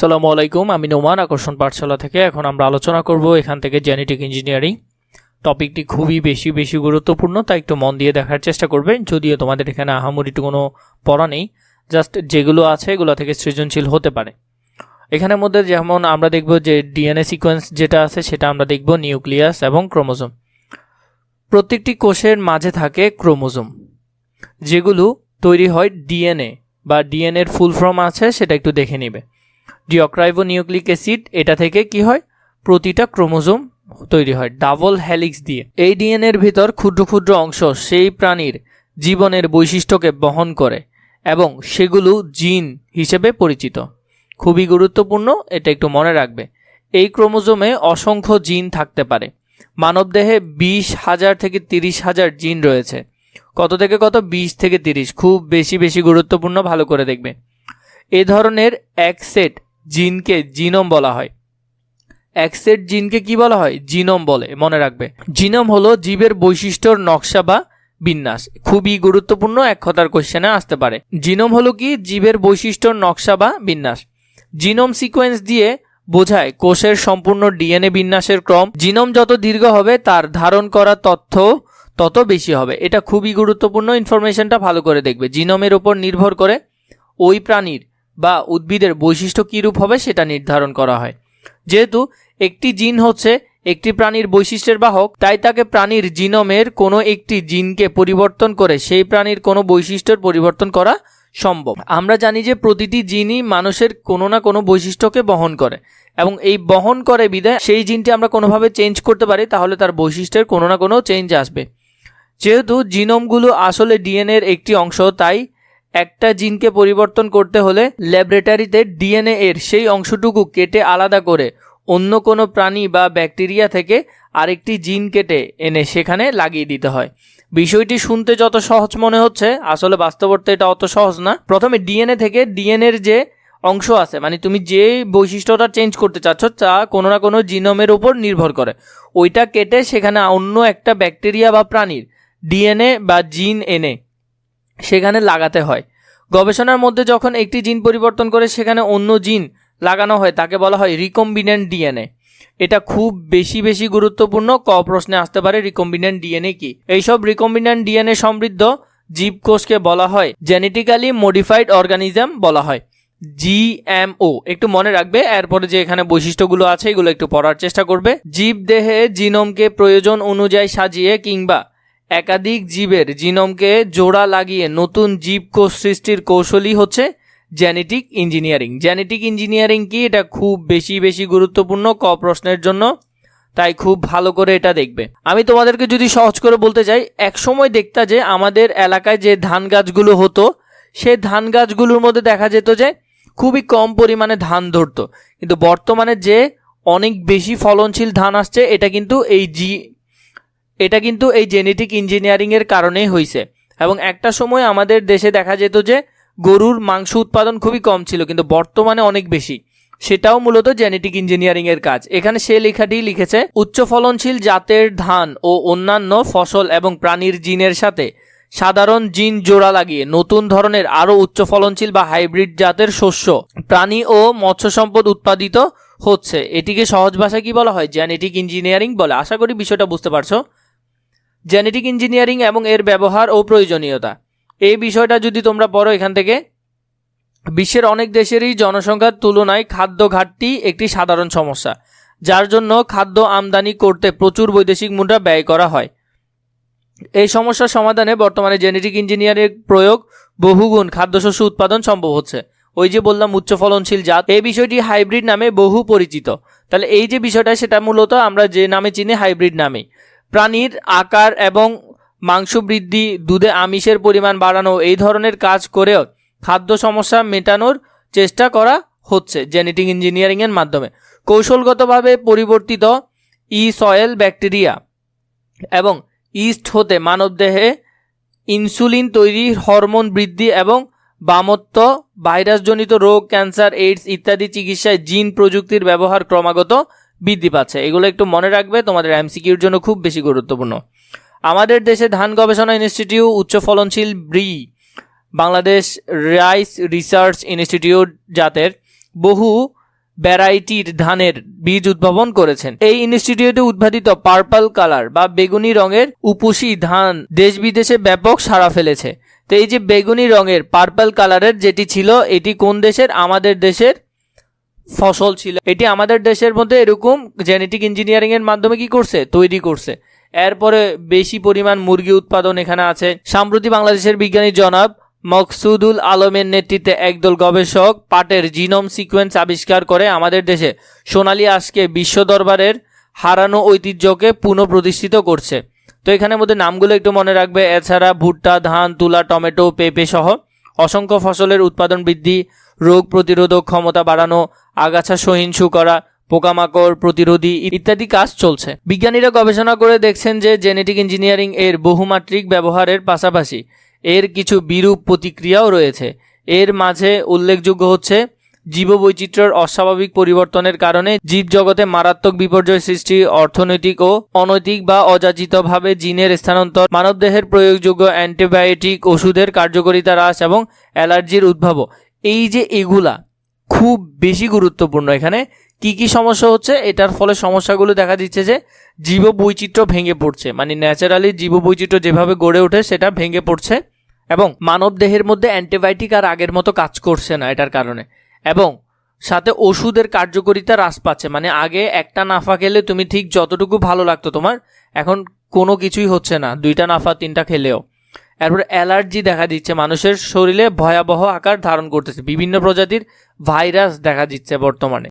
সালামু আলাইকুম, আমি নোমান, আকর্ষণ পাঠশালা থেকে। এখন আমরা আলোচনা করব এখান থেকে জেনেটিক ইঞ্জিনিয়ারিং টপিকটি খুবই বেশি বেশি গুরুত্বপূর্ণ, তাই একটু মন দিয়ে দেখার চেষ্টা করবেন। যদিও তোমাদের এখানে আহামরিটু কোনো পড়া নেই জাস্ট যেগুলো আছে এগুলো থেকে সৃজনশীল হতে পারে। এখানের মধ্যে যেমন আমরা দেখব যে ডিএনএ সিকোয়েন্স যেটা আছে, সেটা আমরা দেখব নিউক্লিয়াস এবং ক্রোমোজোম। প্রত্যেকটি কোষের মাঝে থাকে ক্রোমোজোম, যেগুলো তৈরি হয় ডিএনএ বা ডিএনএর ফুল ফর্ম আছে, সেটা একটু দেখে নেবে। ডিঅক্রাইভো নিউক্লিক অ্যাসিড, এটা থেকে কি হয়? প্রতিটা ক্রোমোজোম তৈরি হয়, ডাবল হ্যালিক্স দিয়ে। এই ডিএনএর ভিতর ক্ষুদ্র ক্ষুদ্র অংশ সেই প্রাণীর জীবনের বৈশিষ্ট্যকে বহন করে এবং সেগুলো জিন হিসেবে পরিচিত। খুবই গুরুত্বপূর্ণ, এটা একটু মনে রাখবে। এই ক্রোমোজোমে অসংখ্য জিন থাকতে পারে। মানবদেহে বিশ হাজার থেকে তিরিশ হাজার জিন রয়েছে। কত থেকে কত? বিশ থেকে তিরিশ। খুব বেশি বেশি গুরুত্বপূর্ণ, ভালো করে দেখবে। এ ধরনের এক সেট জিনকে জিনোম বলা হয়। এক সেট জিনকে কি বলা হয়? জিনোম বলে, মনে রাখবে। জিনোম হলো জীবের বৈশিষ্ট্যর নকশা বা বিন্যাস। খুবই গুরুত্বপূর্ণ, এক কথার কোশ্চেনে আসতে পারে। জিনোম হলো কি? জীবের বৈশিষ্ট্যর নকশা বা বিন্যাস। জিনোম সিকোয়েন্স দিয়ে বোঝায় কোষের সম্পূর্ণ ডিএনএ বিন্যাসের ক্রম। জিনোম যত দীর্ঘ হবে, তার ধারণ করা তথ্য তত বেশি হবে। এটা খুবই গুরুত্বপূর্ণ ইনফরমেশনটা ভালো করে দেখবে। জিনোমের উপর নির্ভর করে ওই প্রাণীর বা উদ্ভিদের বৈশিষ্ট্য কীরূপ হবে সেটা নির্ধারণ করা হয়। যেহেতু একটি জিন হচ্ছে একটি প্রাণীর বৈশিষ্ট্যের বাহক, তাই তাকে প্রাণীর জিনোমের কোনো একটি জিনকে পরিবর্তন করে সেই প্রাণীর কোনো বৈশিষ্ট্যের পরিবর্তন করা সম্ভব। আমরা জানি যে প্রতিটি জিনই মানুষের কোনো না কোনো বৈশিষ্ট্যকে বহন করে এবং এই বহন করে বিধায় সেই জিনটি আমরা কোনোভাবে চেঞ্জ করতে পারি, তাহলে তার বৈশিষ্ট্যের কোনো না কোনো চেঞ্জ আসবে। যেহেতু জিনোমগুলো আসলে ডিএনএর একটি অংশ, তাই একটা জিনকে পরিবর্তন করতে হলে ল্যাবরেটরিতে ডিএনএ এর সেই অংশটুকু কেটে আলাদা করে অন্য কোনো প্রাণী বা ব্যাকটেরিয়া থেকে আরেকটি জিন কেটে এনে সেখানে লাগিয়ে দিতে হয়। বিষয়টি শুনতে যত সহজ মনে হচ্ছে, আসলে বাস্তবর্তে এটা অত সহজ না। প্রথমে ডিএনএ থেকে ডিএনএর যে অংশ আছে মানে তুমি যে বৈশিষ্ট্যটা চেঞ্জ করতে চাচ্ছ, তা কোনো না কোনো জিনোমের উপর নির্ভর করে। ওইটা কেটে সেখানে অন্য একটা ব্যাকটেরিয়া বা প্রাণীর ডিএনএ বা জিন এনে সেখানে লাগাতে হয়। গবেষণার মধ্যে যখন একটি জিন পরিবর্তন করে সেখানে অন্য জিন লাগানো হয়, তাকে বলা হয় রিকম্বিনেন্ট ডিএনএ। এটা খুব বেশি বেশি গুরুত্বপূর্ণ, ক প্রশ্নে আসতে পারে রিকম্বিনেন্ট ডিএনএ কি। এইসব রিকম্বিনেন্ট ডিএনএ সমৃদ্ধ জীবকোষকে বলা হয়, জেনেটিক্যালি মডিফাইড অর্গানিজম বলা হয়, জিএমও। একটু মনে রাখবে, এরপরে যে এখানে বৈশিষ্ট্যগুলো আছে এগুলো একটু পড়ার চেষ্টা করবে। জীব দেহে জিনোমকে প্রয়োজন অনুযায়ী সাজিয়ে কিংবা একাধিক জীবের জিনোমকে জোড়া লাগিয়ে নতুন জীবকোষ সৃষ্টির কৌশলই হচ্ছে জেনেটিক ইঞ্জিনিয়ারিং জেনেটিক ইঞ্জিনিয়ারিং কি? এটা খুব বেশি বেশি গুরুত্বপূর্ণ, ক প্রশ্নের জন্য। তাই খুব ভালো করে এটা দেখবে। আমি তোমাদেরকে যদি সহজ করে বলতে চাই এক সময় দেখতা যে আমাদের এলাকায় যে ধান গাছগুলো হতো, সে ধান গাছগুলোর মধ্যে দেখা যেত যে খুবই কম পরিমাণে ধান ধরতো। কিন্তু বর্তমানে যে অনেক বেশি ফলনশীল ধান আসছে, এটা কিন্তু এই জি এটা কিন্তু এই জেনেটিক ইঞ্জিনিয়ারিংয়ের কারণেই হয়েছে এবং একটা সময় আমাদের দেশে দেখা যেত যে গরুর মাংস উৎপাদন খুবই কম ছিল, কিন্তু বর্তমানে অনেক বেশি। সেটাও মূলত জেনেটিক ইঞ্জিনিয়ারিং এর কাজ। এখানে সে লেখাটি লিখেছে, উচ্চ ফলনশীল জাতের ধান ও অন্যান্য ফসল এবং প্রাণীর জিনের সাথে সাধারণ জিন জোড়া লাগিয়ে নতুন ধরনের আরও উচ্চ ফলনশীল বা হাইব্রিড জাতের শস্য, প্রাণী ও মৎস্য সম্পদ উৎপাদিত হচ্ছে। এটিকে সহজ ভাষায় কি বলা হয়? জেনেটিক ইঞ্জিনিয়ারিং বলে। আশা করি বিষয়টা বুঝতে পারছ। জেনেটিক ইঞ্জিনিয়ারিং এবং এর ব্যবহার ও প্রয়োজনীয়তা। এই বিষয়টা যদি তোমরা পড়ো এখান থেকে, বিশ্বের অনেক দেশেরই জনসংখ্যার তুলনায় খাদ্য ঘাটতি একটি সাধারণ সমস্যা, যার জন্য খাদ্য আমদানি করতে প্রচুর বৈদেশিক মুদ্রা ব্যয় করা হয়। এই সমস্যার সমাধানে বর্তমানে জেনেটিক ইঞ্জিনিয়ারিং প্রয়োগ বহুগুণ খাদ্যশস্য উৎপাদন সম্ভব হচ্ছে। ওই যে বললাম, উচ্চ ফলনশীল জাত, এই বিষয়টি হাইব্রিড নামে বহু পরিচিত। তাহলে এই যে বিষয়টা, সেটা মূলত আমরা যে নামে চিনি হাইব্রিড নামে। প্রাণীর আকার এবং মাংস বৃদ্ধি দুধে আমিষের পরিমাণ বাড়ানো, এই ধরনের কাজ করেও খাদ্য সমস্যা মেটানোর চেষ্টা করা হচ্ছে জেনেটিক ইঞ্জিনিয়ারিংয়ের মাধ্যমে। কৌশলগতভাবে পরিবর্তিত ই সয়েল ব্যাকটেরিয়া এবং ইস্ট হতে মানবদেহে ইনসুলিন তৈরি হরমোন বৃদ্ধি এবং বামত্ব ভাইরাসজনিত রোগ, ক্যান্সার, এইডস ইত্যাদি চিকিৎসায় জিন প্রযুক্তির ব্যবহার ক্রমাগত বৃদ্ধি পাচ্ছে। এগুলো একটু মনে রাখবে, তোমাদের এমসিকিউর জন্য খুব বেশি গুরুত্বপূর্ণ। আমাদের দেশে ধান গবেষণা ইনস্টিটিউট, উচ্চ ফলনশীল ব্রি, বাংলাদেশ রাইস রিসার্চ ইনস্টিটিউট জাতের বহু ভ্যারাইটির ধানের বীজ উদ্ভাবন করেছেন। এই ইনস্টিটিউটে উদ্ভাবিত পার্পল কালার বা বেগুনি রঙের উপসী ধান দেশ বিদেশে ব্যাপক সাড়া ফেলেছে। তো এই যে বেগুনি রঙের পার্পল কালারের যেটি ছিল, এটি কোন দেশের? আমাদের দেশের ফসল ছিল। এটি আমাদের দেশের মধ্যে এরকম জেনেটিক ইঞ্জিনিয়ারিং এর মাধ্যমে কি করছে? তৈরি করছে। এরপরে বেশি পরিমাণ মুরগি উৎপাদন এখানে আছে। সাম্প্রতি বাংলাদেশের বিজ্ঞানী জনাব মকসুদুল আলমের নেতৃত্বে একদল গবেষক পাটের জিনোম সিকোয়েন্স আবিষ্কার করে আমাদের দেশে। সোনালী আজকে বিশ্ব দরবারের হারানো ঐতিহ্যকে পুনঃপ্রতিষ্ঠিত করছে। তো এখানের মধ্যে নামগুলো একটু মনে রাখবে। এছাড়া ভুট্টা, ধান, তুলা, টমেটো, পেঁপে সহ অসংখ্য ফসলের উৎপাদন বৃদ্ধি, রোগ প্রতিরোধক ক্ষমতা বাড়ানো, আগাছা সহিংসু করা, পোকামাকড় প্রতিরোধী ইত্যাদি কাজ চলছে। বিজ্ঞানীরা গবেষণা করে দেখছেন যে জেনেটিক ইঞ্জিনিয়ারিং এর বহুমাত্রিক ব্যবহারের পাশাপাশি এর কিছু বিরূপ প্রতিক্রিয়াও রয়েছে। এর মাঝে উল্লেখযোগ্য হচ্ছে জীববৈচিত্র্যের অস্বাভাবিক পরিবর্তনের কারণে জীবজগতে মারাত্মক বিপর্যয় সৃষ্টি, অর্থনৈতিক ও অনৈতিক বা অযাচিতভাবে জিনের স্থানান্তর, মানবদেহের প্রয়োগযোগ্য অ্যান্টিবায়োটিক ওষুধের কার্যকারিতা হ্রাস এবং অ্যালার্জির উদ্ভব। এই যে এগুলা, খুব বেশি গুরুত্বপূর্ণ এখানে। কি কি সমস্যা হচ্ছে? এটার ফলে সমস্যাগুলো দেখা দিচ্ছে যে জীব বৈচিত্র্য ভেঙে পড়ছে। মানে ন্যাচারালি জীব বৈচিত্র্য যেভাবে গড়ে ওঠে, সেটা ভেঙে পড়ছে এবং মানব দেহের মধ্যে অ্যান্টিবায়োটিক আর আগের মতো কাজ করছে না এটার কারণে। এবং সাথে ওষুধের কার্যকরিতা হ্রাস পাচ্ছে। মানে আগে একটা নাফা খেলে তুমি ঠিক যতটুকু ভালো লাগতো তোমার, এখন কোনো কিছুই হচ্ছে না, দুইটা নাফা, তিনটা খেলেও। এরপর অ্যালার্জি দেখা দিচ্ছে, মানুষের শরীরে ভয়াবহ আকার ধারণ করতেছে, বিভিন্ন প্রজাতির ভাইরাস দেখা দিচ্ছে বর্তমানে।